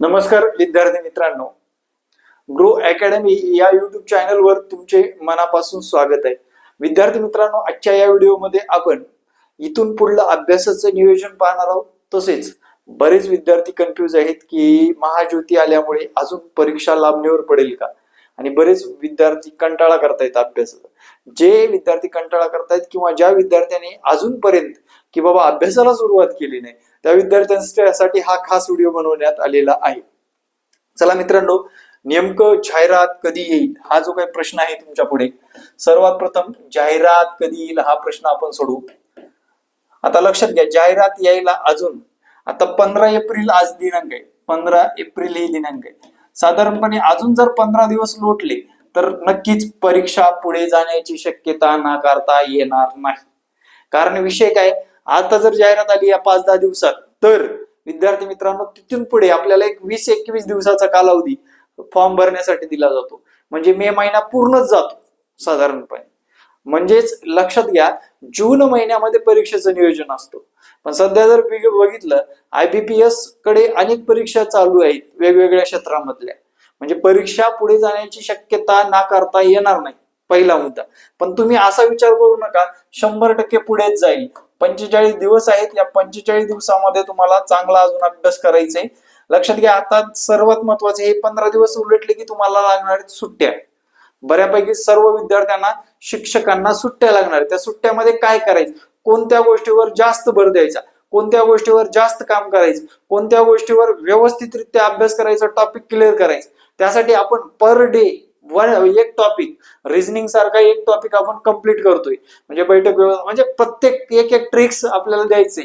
नमस्कार विद्यार्थी मित्रांनो. ग्रो अकॅडमी या युट्यूब चॅनलवर तुमचे मनापासून स्वागत आहे. विद्यार्थी मित्रांनो आजच्या या व्हिडिओमध्ये आपण इथून पुढलं अभ्यासाचं नियोजन पाहणार आहोत. तसेच बरेच विद्यार्थी कन्फ्यूज आहेत की महाज्योती आल्यामुळे अजून परीक्षा लांबणीवर पडेल का? आणि बरेच विद्यार्थी कंटाळा करतायत अभ्यासाचा. जे विद्यार्थी कंटाळा करतायत किंवा ज्या विद्यार्थ्यांनी अजूनपर्यंत की बाबा अभ्यासाला सुरुवात केली नाही त्या विद्यार्थ्यांसाठी हा खास व्हिडिओ बनवण्यात आलेला आहे. चला मित्रांनो नेमकं जाहिरात कधी येईल? हा जो काही प्रश्न आहे तुमच्यापुढे. सर्वात प्रथम जाहिरात कधी येईल हा प्रश्न आपण सोडवू. आता लक्षात घ्या जाहिरात यायला अजून आता पंधरा एप्रिल आज दिनांक आहे. पंधरा एप्रिल हे दिनांक आहे. साधारणपणे अजून जर पंधरा दिवस लोटले तर नक्कीच परीक्षा पुढे जाण्याची शक्यता नाकारता येणार नाही. कारण विषय काय आता जर जाहिरात आली या पाच दहा दिवसात तर विद्यार्थी मित्रांनो तिथून पुढे आपल्याला एक वीस एकवीस दिवसाचा कालावधी फॉर्म भरण्यासाठी दिला जातो. म्हणजे मे महिना पूर्णच जातो साधारणपणे. म्हणजेच लक्षात घ्या जून महिन्यामध्ये परीक्षेचं नियोजन असतं. पण सध्या जर बघितलं आयबीपीएसकडे अनेक परीक्षा चालू आहेत वेगवेगळ्या क्षेत्रामधल्या. म्हणजे परीक्षा पुढे जाण्याची शक्यता नाकारता येणार नाही पहिला मुद्दा. पण तुम्ही असा विचार करू नका शंभर टक्के पुढेच जाईल. पंचेचाळीस दिवस आहेत या पंचेचाळीस दिवसामध्ये तुम्हाला चांगला अजून अभ्यास करायचा आहे लक्षात घ्या आता सर्वात महत्त्वाचे हे पंधरा दिवस उलटले की तुम्हाला लागणार आहेत सुट्ट्या. बऱ्यापैकी सर्व विद्यार्थ्यांना शिक्षकांना सुट्ट्या लागणार त्या सुट्ट्यामध्ये काय करायचं? कोणत्या गोष्टीवर जास्त भर द्यायचा? कोणत्या गोष्टीवर जास्त काम करायचं? कोणत्या गोष्टीवर व्यवस्थितरित्या अभ्यास करायचा? टॉपिक क्लिअर करायचं. त्यासाठी आपण पर डे वन एक टॉपिक रिझनिंग सारखा एक टॉपिक आपण कंप्लीट करतोय. म्हणजे बैठक म्हणजे प्रत्येक एक एक ट्रिक्स आपल्याला द्यायचे.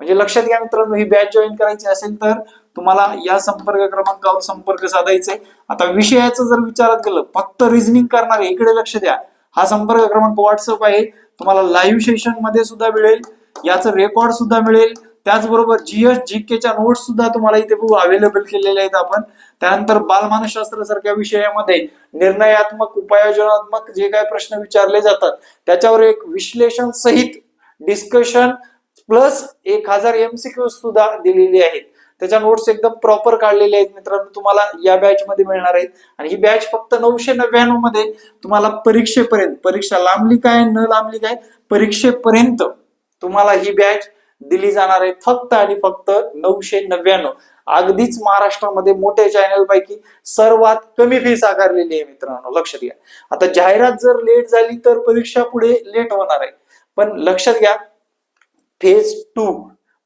म्हणजे लक्षात घ्या मित्रांनो ही बॅच जॉईन करायची असेल तर तुम्हाला या संपर्क क्रमांकावर संपर्क साधायचा आहे आता विषयाचं जर विचारात गेलं फक्त रिझनिंग करणार इकडे लक्ष द्या. हा संपर्क क्रमांक व्हॉट्सअप आहे. तुम्हाला लाईव्ह सेशनमध्ये सुद्धा मिळेल. याचं रेकॉर्ड सुद्धा मिळेल. त्याचबरोबर जीएस जीकेच्या नोट्स सुद्धा तुम्हाला इथे अवेलेबल केलेले आहेत आपण. त्यानंतर बालमानसशास्त्र सारख्या विषयामध्ये निर्णयात्मक उपायोजनात्मक जे काही प्रश्न विचारले जातात त्याच्यावर एक विश्लेषण सहित डिस्कशन प्लस एक हजार एमसीक्यू सुद्धा दिलेली आहेत. त्याच्या नोट्स एकदम प्रॉपर काढलेले आहेत मित्रांनो. तुम्हाला या बॅच मध्ये मिळणार आहेत. आणि ही बॅच फक्त नऊशे नव्याण्णवमध्ये तुम्हाला परीक्षेपर्यंत परीक्षा लांबली काय न लांबली काय परीक्षेपर्यंत तुम्हाला ही बॅच दिली जाणार आहे फक्त आणि फक्त नऊशे नव्याण्णव. अगदीच महाराष्ट्रामध्ये मोठ्या चॅनल पैकी सर्वात कमी फीस आकारलेली आहे मित्रांनो. लक्षात घ्या. आता जाहिरात जर लेट झाली तर परीक्षा पुढे लेट होणार आहे. पण लक्षात घ्या फेज टू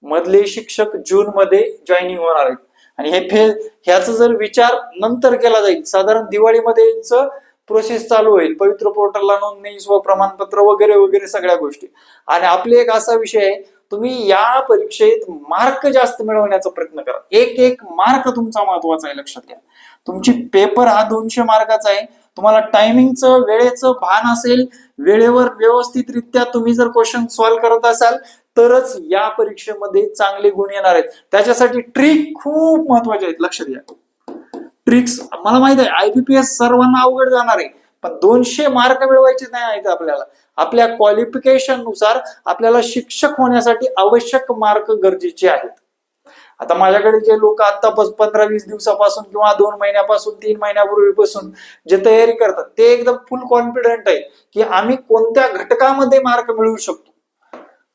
मधले शिक्षक जून मध्ये जॉईनिंग होणार आहेत. आणि हे फे ह्याचा जर विचार नंतर केला जाईल साधारण दिवाळीमध्ये यांचं प्रोसेस चालू होईल पवित्र पोर्टलला नोंदणी स्व प्रमाणपत्र वगैरे वगैरे सगळ्या गोष्टी. आणि आपले एक असा विषय आहे तुम्ही या परीक्षेत मार्क जास्त मिळवण्याचा प्रयत्न करा. एक एक मार्क तुमचा महत्त्वाचा आहे लक्षात घ्या. तुमची पेपर हा दोनशे मार्काचा आहे. तुम्हाला टायमिंगचं वेळेचं भान असेल वेळेवर व्यवस्थितरित्या तुम्ही जर क्वेश्चन सॉल्व्ह करत असाल तरच या परीक्षेमध्ये चांगले गुण येणार आहेत. त्याच्यासाठी ट्रिक खूप महत्त्वाचे आहेत. लक्षात घ्या. ट्रिक्स मला माहीत आहे आयबीपीएस सर्वांना अवघड जाणार आहे. पण दोनशे मार्क मिळवायचे नाही आहेत आपल्याला. आपल्या क्वालिफिकेशननुसार आपल्याला शिक्षक होण्यासाठी आवश्यक मार्क गरजेचे आहेत. आता माझ्याकडे जे लोक आता पंधरा वीस दिवसापासून किंवा दोन महिन्यापासून तीन महिन्यापूर्वीपासून जे तयारी करतात ते एकदम फुल कॉन्फिडंट आहे की आम्ही कोणत्या घटकामध्ये मार्क मिळवू शकतो.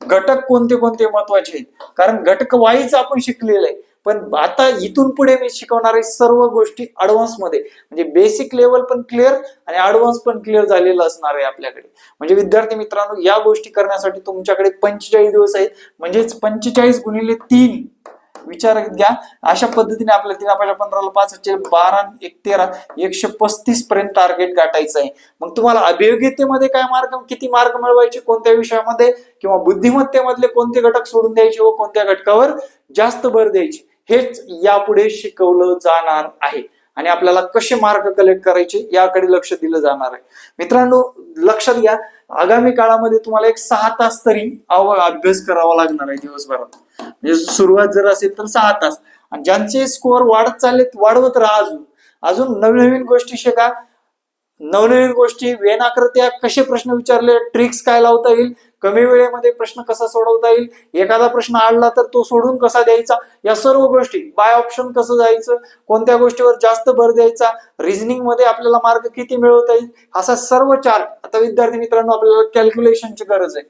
घटक कोणते कोणते महत्त्वाचे आहेत? कारण घटक वाईज आपण शिकलेलं आहे. पण आता इथून पुढे मी शिकवणार आहे सर्व गोष्टी अडव्हान्समध्ये. म्हणजे बेसिक लेवल पण क्लिअर आणि ऍडव्हान्स पण क्लिअर झालेलं असणार आहे आपल्याकडे. म्हणजे विद्यार्थी मित्रांनो या गोष्टी करण्यासाठी तुमच्याकडे पंचेचाळीस दिवस आहेत. म्हणजेच पंचेचाळीस गुणिले तीन. विचार घ्या. अशा पद्धतीने आपल्या तीन आपल्याला पंधराला पाच चे बारा एक तेरा एकशे पस्तीस पर्यंत टार्गेट गाठायचं आहे. मग तुम्हाला अभियोग्यतेमध्ये काय मार्क किती मार्क मिळवायचे कोणत्या विषयामध्ये? किंवा बुद्धिमत्तेमधले कोणते घटक सोडून द्यायचे व कोणत्या घटकावर जास्त भर द्यायची? हेच यापुढे शिकवलं जाणार आहे. आणि आपल्याला कसे मार्क कलेक्ट करायचे याकडे लक्ष दिलं जाणार आहे. मित्रांनो लक्षात घ्या आगामी काळामध्ये तुम्हाला एक सहा तास तरी अभ्यास करावा लागणार आहे दिवसभरात. म्हणजे सुरुवात जर असेल तर सहा तास. आणि ज्यांचे स्कोअर वाढत चाललेत वाढवत राहा अजून. अजून नवीन नवीन गोष्टी शिका. नवनवीन गोष्टी वेनाकृत्या कसे प्रश्न विचारले ट्रिक्स काय लावता येईल कमी वेळेमध्ये प्रश्न कसा सोडवता येईल एखादा प्रश्न आडला तर तो सोडून कसा द्यायचा या सर्व गोष्टी बाय ऑप्शन कसं जायचं कोणत्या गोष्टीवर जास्त भर द्यायचा रिझनिंगमध्ये आपल्याला मार्क किती मिळवता येईल असा सर्व चार्ट आता विद्यार्थी मित्रांनो आपल्याला कॅल्क्युलेशनची गरज आहे.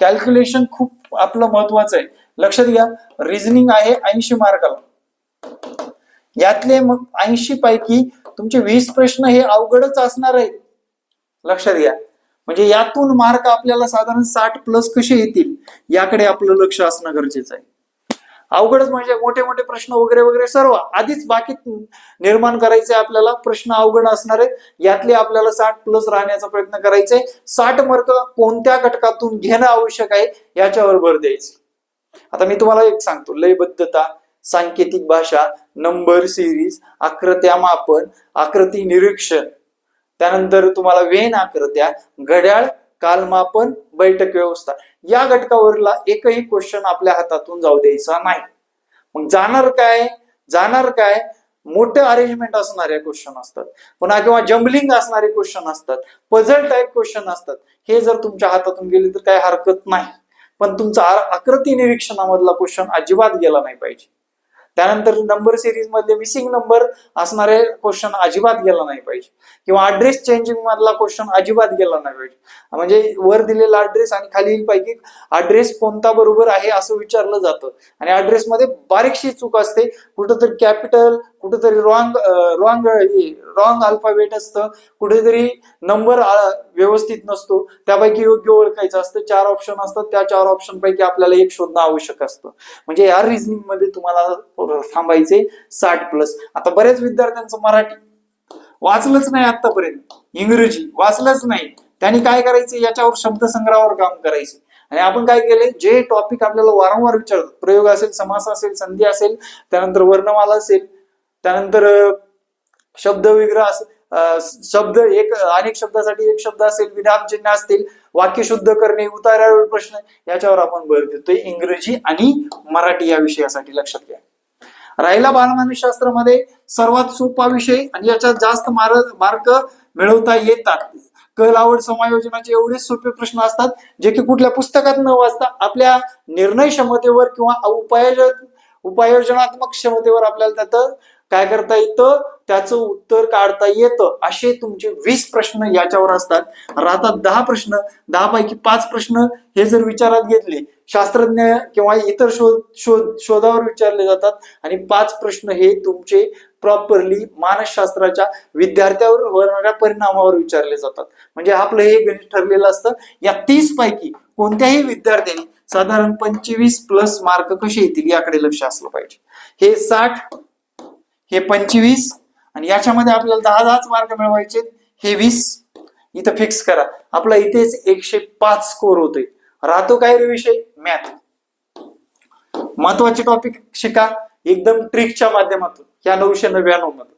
कॅल्क्युलेशन खूप आपलं महत्वाचं आहे. लक्षात घ्या रिझनिंग आहे ऐंशी मार्काला यातले मग ऐंशी पैकी तुमचे वीस प्रश्न हे अवघडच असणार आहेत. लक्षात घ्या. म्हणजे यातून मार्क आपल्याला साधारण साठ प्लस कसे येतील याकडे आपलं लक्ष असणं गरजेचं आहे. अवघडच म्हणजे मोठे मोठे प्रश्न वगैरे वगैरे सर्व आधीच बाकी निर्माण करायचे आपल्याला प्रश्न अवघड असणार आहे. यातले आपल्याला साठ प्लस राहण्याचा प्रयत्न करायचा. आहे साठ मार्क कोणत्या घटकातून घेणं आवश्यक आहे याच्यावर भर द्यायचं. आता मी तुम्हाला एक सांगतो लयबद्धता. सांकेतिक भाषा नंबर सिरीज आकृत्या मापन आकृती निरीक्षण. त्यानंतर तुम्हाला वेन आकृत्या घड्याळ कालमापन बैठक व्यवस्था. या घटकावरला एकही क्वेश्चन आपल्या हातातून जाऊ द्यायचा नाही. मग जाणार काय? जाणार काय? मोठे अरेंजमेंट असणारे क्वेश्चन असतात. पुन्हा किंवा जम्बलिंग असणारे क्वेश्चन असतात. पझल टाईप क्वेश्चन असतात. हे जर तुमच्या हातातून गेले तर काही हरकत नाही. पण तुमचा आकृती निरीक्षणामधला क्वेश्चन अजिबात गेला नाही पाहिजे. त्यानंतर नंबर सिरीज मधले मिसिंग नंबर असणारे क्वेश्चन अजिबात गेला नाही पाहिजे. किंवा ऍड्रेस चेंजिंग मधला क्वेश्चन अजिबात गेला नाही पाहिजे. म्हणजे वर दिलेला ऍड्रेस आणि खालील पैकी ऍड्रेस कोणता बरोबर आहे असं विचारलं जातं. आणि ऍड्रेस मध्ये बारीकशी चूक असते. कुठंतरी कॅपिटल कुठेतरी रॉंग रॉंग रॉंग अल्फाबेट असतं. कुठेतरी नंबर व्यवस्थित नसतो. त्यापैकी योग्य ओळखायचं असतं. चार ऑप्शन असतात. त्या चार ऑप्शन पैकी आपल्याला एक शोधणं आवश्यक असतं. म्हणजे या रिझनिंगमध्ये तुम्हाला थांबायचे साठ प्लस आता बऱ्याच विद्यार्थ्यांचं मराठी वाचलंच नाही आतापर्यंत इंग्रजी वाचलंच नाही. त्यांनी काय करायचं? याच्यावर शब्दसंग्रहावर काम करायचे. आणि आपण काय केले जे टॉपिक आपल्याला वारंवार विचारतात प्रयोग असेल समास असेल संधी असेल त्यानंतर वर्णमाला असेल त्यानंतर शब्द विग्रह शब्द एक अनेक शब्दासाठी एक शब्द असेल विराम चिन्ह असतील वाक्य शुद्ध करणे उतार्यावर प्रश्न याच्यावर आपण भर देतोय. इंग्रजी आणि मराठी या विषयासाठी लक्षात घ्या. राहिला बालमानसशास्त्रामध्ये सर्वात सोपा विषय आणि याच्यात जास्त मार्क मार्क मिळवता येतात. कल आवड समायोजनाचे एवढे सोपे प्रश्न असतात जे की कुठल्या पुस्तकात न वाचता आपल्या निर्णय क्षमतेवर किंवा उपाय उपायोजनात्मक क्षमतेवर आपल्याला त्यात काय करता येतं? त्याचं उत्तर काढता येतं. असे तुमचे वीस प्रश्न याच्यावर असतात. राहतात दहा प्रश्न दहा पैकी पाच प्रश्न हे जर विचारात घेतले शास्त्रज्ञ किंवा इतर शोध शोध शोधावर विचारले जातात आणि पाच प्रश्न हे तुमचे प्रॉपरली मानसशास्त्राच्या विद्यार्थ्यावर होणाऱ्या परिणामावर विचारले जातात. म्हणजे आपलं हे गणित ठरलेलं असतं या तीस पैकी कोणत्याही विद्यार्थ्यांनी साधारण पंचवीस प्लस मार्क कसे येतील याकडे लक्ष असलं पाहिजे. हे साठ हे पंचवीस आणि याच्यामध्ये आपल्याला दहा दहाच मार्क मिळवायचे हे वीस. इथं फिक्स करा. आपला इथेच एकशे पाच स्कोर होतोय. राहतो काय रे विषय? मॅथ महत्त्वाचे टॉपिक शिका. एकदम ट्रिकच्या माध्यमातून. या नऊशे नव्याण्णवमध्ये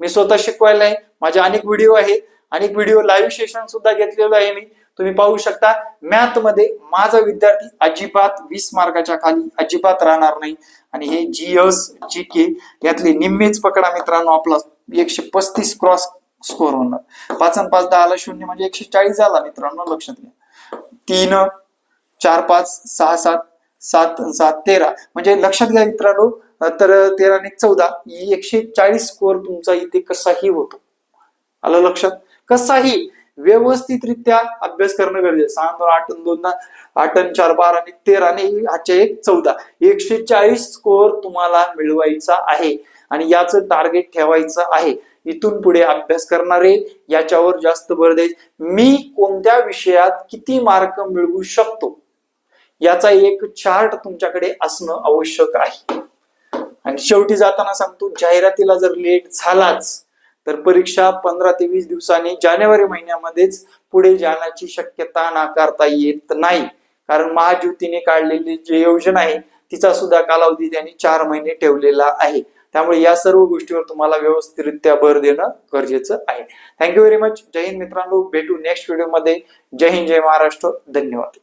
मी स्वतः शिकवायला आहे माझे अनेक व्हिडिओ आहेत अनेक व्हिडिओ लाईव्ह सेशन सुद्धा घेतलेलं आहे मी. तुम्ही पाहू शकता मॅथमध्ये माझा विद्यार्थी अजिबात वीस मार्काच्या खाली अजिबात राहणार नाही. आणि हे जी एस जी के यातले निम्मेच पकडा मित्रांनो आपला एकशे पस्तीस क्रॉस स्कोर होणार. पाच आणि पाच दहाला शून्य म्हणजे एकशे चाळीस झाला मित्रांनो लक्षात घ्या. तीन चार पाच सहा सात सात सात तेरा. म्हणजे लक्षात घ्या मित्रांनो तर तेरा आणि चौदा एकशे चाळीस स्कोर तुमचा इथे कसाही होतो. आलं लक्षात? कसाही? व्यवस्थितरित्या अभ्यास करणं गरजेचं सहा दोन आठ दोन आठ चार बारा आणि तेरा आणि आजच्या एक चौदा. एकशे चाळीस स्कोअर तुम्हाला मिळवायचा आहे. आणि याचं टार्गेट ठेवायचं आहे. इथून पुढे अभ्यास करणारे याच्यावर जास्त भर द्यायचे मी कोणत्या विषयात किती मार्क मिळवू शकतो? याचा एक चार्ट तुमच्याकडे असणं आवश्यक आहे. आणि शेवटी जाताना सांगतो जाहिरातीला जर लेट झालाच तर परीक्षा पंधरा ते वीस दिवसांनी जानेवारी महिन्यामध्येच पुढे जाण्याची शक्यता नाकारता येत नाही. कारण महाज्योतीने काढलेली जी योजना आहे तिचा सुद्धा कालावधी त्यांनी चार महिने ठेवलेला आहे. त्यामुळे या सर्व गोष्टीवर तुम्हाला व्यवस्थितरित्या भर देणं गरजेचं आहे. थँक्यू व्हेरी मच जय हिंद मित्रांनो. भेटू नेक्स्ट व्हिडिओमध्ये जय हिंद जय महाराष्ट्र. धन्यवाद.